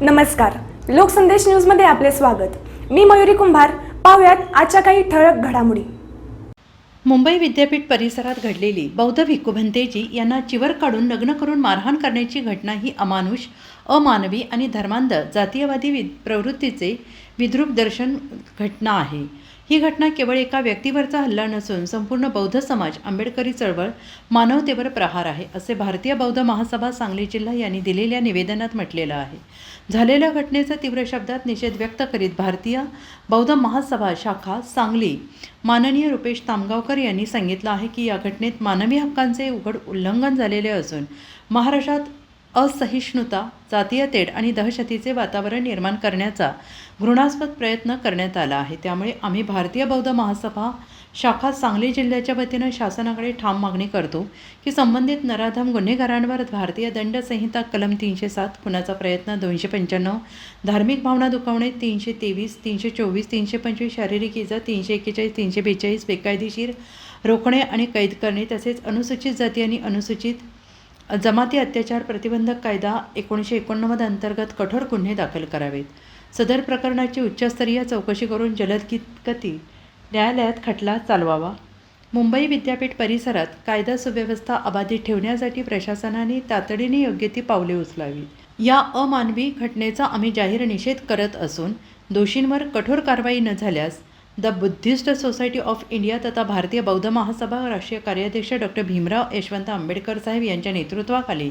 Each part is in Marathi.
नमस्कार. लोकसंदेश न्यूजमध्ये आपले स्वागत. मी मयुरी कुंभार. पाहुयात आजच्या काही ठळक घडामोडी. मुंबई विद्यापीठ परिसरात घडलेली बौद्ध भिक्खू भंतेजी यांना चिवर काढून लग्न करून मारहाण करण्याची घटना ही अमानुष अमानवी आणि धर्मांध जातीयवादी वि प्रवृत्तीचे विद्रूप दर्शन घटना आहे. ही घटना केवळ एका व्यक्तीवरचा हल्ला नसून संपूर्ण बौद्ध समाज आंबेडकरी चळवळ मानवतेवर प्रहार आहे असे भारतीय बौद्ध महासभा सांगली जिल्हा यांनी दिलेल्या निवेदनात म्हटलेलं आहे. झालेल्या घटनेचा तीव्र शब्दात निषेध व्यक्त करीत भारतीय बौद्ध महासभा शाखा सांगली माननीय रुपेश तामगावकर यांनी सांगितलं आहे की या घटनेत मानवी हक्कांचे उघड उल्लंघन झालेले असून महाराष्ट्रात असहिष्णुता जातीय तेढ आणि दहशतीचे वातावरण निर्माण करण्याचा घृणास्पद प्रयत्न करण्यात आला आहे. त्यामुळे आम्ही भारतीय बौद्ध महासभा शाखा सांगली जिल्ह्याच्या वतीनं शासनाकडे ठाम मागणी करतो की संबंधित नराधम गुन्हेगारांवर भारतीय दंड संहिता कलम तीनशे सात खुनाचा प्रयत्न दोनशे पंच्याण्णव धार्मिक भावना दुखावणे तीनशे तेवीस तीनशे चोवीस तीनशे पंचवीस शारीरिक इजा तीनशे एक्केचाळीस तीनशे बेचाळीस बेकायदेशीर रोखणे आणि कैद करणे तसेच अनुसूचित जाती आणि अनुसूचित जमाती अत्याचार प्रतिबंधक कायदा एकोणीसशे एकोणनव्वद अंतर्गत कठोर गुन्हे दाखल करावेत. सदर प्रकरणाची उच्चस्तरीय चौकशी करून जलद गती न्यायालयात खटला चालवावा. मुंबई विद्यापीठ परिसरात कायदा सुव्यवस्था अबाधित ठेवण्यासाठी प्रशासनाने तातडीने योग्य ती पावले उचलावी. या अमानवी घटनेचा आम्ही जाहीर निषेध करत असून दोषींवर कठोर कारवाई न झाल्यास the Buddhist society of India तथा भारतीय बौद्ध महासभा राष्ट्रीय कार्याध्यक्ष डॉक्टर भीमराव यशवंत आंबेडकर साहेब यांच्या नेतृत्वाखाली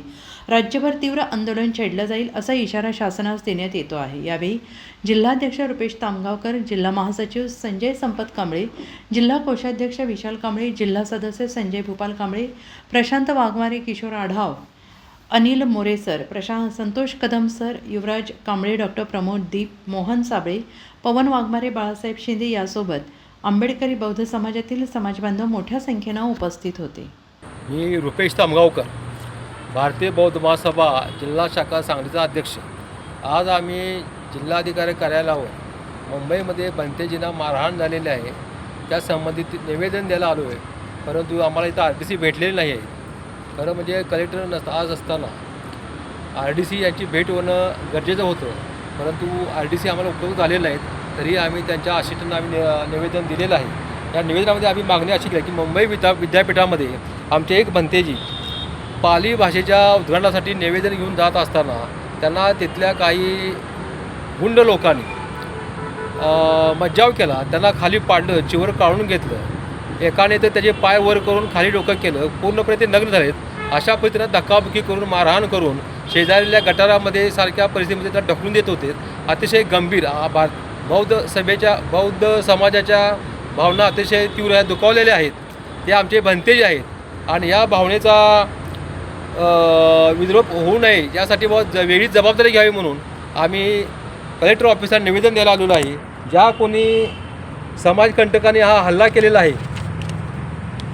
राज्यभर तीव्र आंदोलन छेडलं जाईल असा इशारा शासनास देण्यात येतो आहे. यावेळी जिल्हाध्यक्ष रुपेश तामगावकर जिल्हा महासचिव संजय संपत कांबळे जिल्हा कोषाध्यक्ष विशाल कांबळे जिल्हा सदस्य Sanjay Bhupal Kamble Prashant Waghmare Kishor Adhav Anil More sir Prashant Santosh Kadam sir Yuvraj Kamble doctor Pramod Deep Mohan Sable Pawan Waghmare Balasaheb Shinde यासोबत आंबेडकरी बौद्ध समाजातील समाजबांधव मोठ्या संख्येनं उपस्थित होते. मी रुपेश तामगावकर भारतीय बौद्ध महासभा जिल्हा शाखा सांगलीचा अध्यक्ष. आज आम्ही जिल्हाधिकारी कार्यालयावर मुंबईमध्ये बनतेजींना मारहाण झालेली आहे. त्या संबंधित निवेदन द्यायला आलो आहे परंतु आम्हाला इथं आर टी सी भेटलेली नाही आहे खरं म्हणजे कलेक्टर नस आज असताना. आर डी सी यांची भेट होणं गरजेचं होतं. परंतु आर डी सी आम्हाला उपलब्ध झालेले नाहीत. तरी आम्ही त्यांच्या आशिष्टांना आम्ही नि- निवेदन दिलेलं आहे. या निवेदनामध्ये आम्ही मागणी अशी केली की मुंबई विद्या विद्यापीठामध्ये आमचे एक भंतेजी पाली भाषेच्या उद्घाटनासाठी निवेदन घेऊन जात असताना त्यांना तिथल्या काही गुंड लोकांनी मज्जाव केला. त्यांना खाली पाडलं चिवर काढून घेतलं. एकाने तर त्याचे पाय वर करून खाली डोकं केलं पूर्णपणे ते नग्न झालेत. अशा पद्धतीनं धक्काबुक्की करून मारहाण करून शेजारील्या गटारामध्ये सारख्या परिस्थितीमध्ये त्या ढकलून देत होते. अतिशय गंभीर भार बौद्ध सभेच्या बौद्ध समाजाच्या भावना अतिशय तीव्र दुखावलेल्या आहेत. ते आमचे भंतेज आहेत. आणि या भावनेचा विद्रोप होऊ नये यासाठी व ज वेगळीच जबाबदारी घ्यावी म्हणून आम्ही कलेक्टर ऑफिसला निवेदन द्यायला आलेलो आहे. ज्या कोणी समाजकंटकांनी हा हल्ला केलेला आहे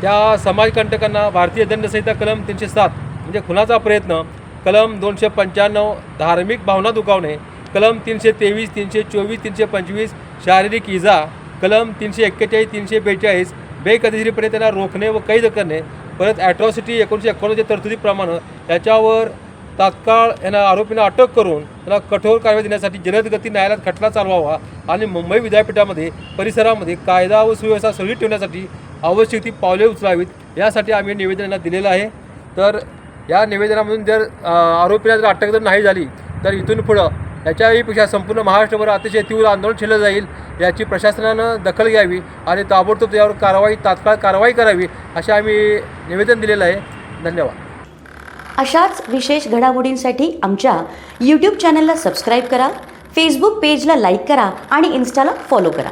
त्या समाजकंटकांना भारतीय दंडसंहिता कलम तीनशे सात म्हणजे खुनाचा प्रयत्न कलम दोनशे पंच्याण्णव धार्मिक भावना दुखावणे कलम तीनशे तेवीस तीनशे चोवीस तीनशे पंचवीस शारीरिक इजा कलम तीनशे एक्केचाळीस तीनशे बेचाळीस बेकायदेशीरपणे त्यांना रोखणे व कैद करणे परत ॲट्रॉसिटी एकोणीसशे एकोणनव्वदच्या तरतुदीप्रमाणे त्याच्यावर तात्काळ यांना आरोपींना अटक करून त्यांना कठोर कारवाई देण्यासाठी जलदगती न्यायालयात खटला चालवावा आणि मुंबई विद्यापीठामध्ये परिसरामध्ये कायदा व सुव्यवस्था सुरळीत ठेवण्यासाठी आवश्यक ती पावले उचलावीत. यासाठी आम्ही निवेदनाला दिलेलं आहे. तर या निवेदनामधून जर आरोपीला जर अटक जर नाही झाली तर इथून पुढं याच्याहीपेक्षा संपूर्ण महाराष्ट्रभर अतिशय तीव्र आंदोलन केलं जाईल याची प्रशासनानं दखल घ्यावी आणि ताबडतोब यावर कारवाई तात्काळ कारवाई करावी असे आम्ही निवेदन दिलेलं आहे. धन्यवाद. अशाच विशेष घडामोडींसाठी आमच्या यूट्यूब चॅनलला सबस्क्राईब करा फेसबुक पेजला लाईक करा आणि इन्स्टाला फॉलो करा.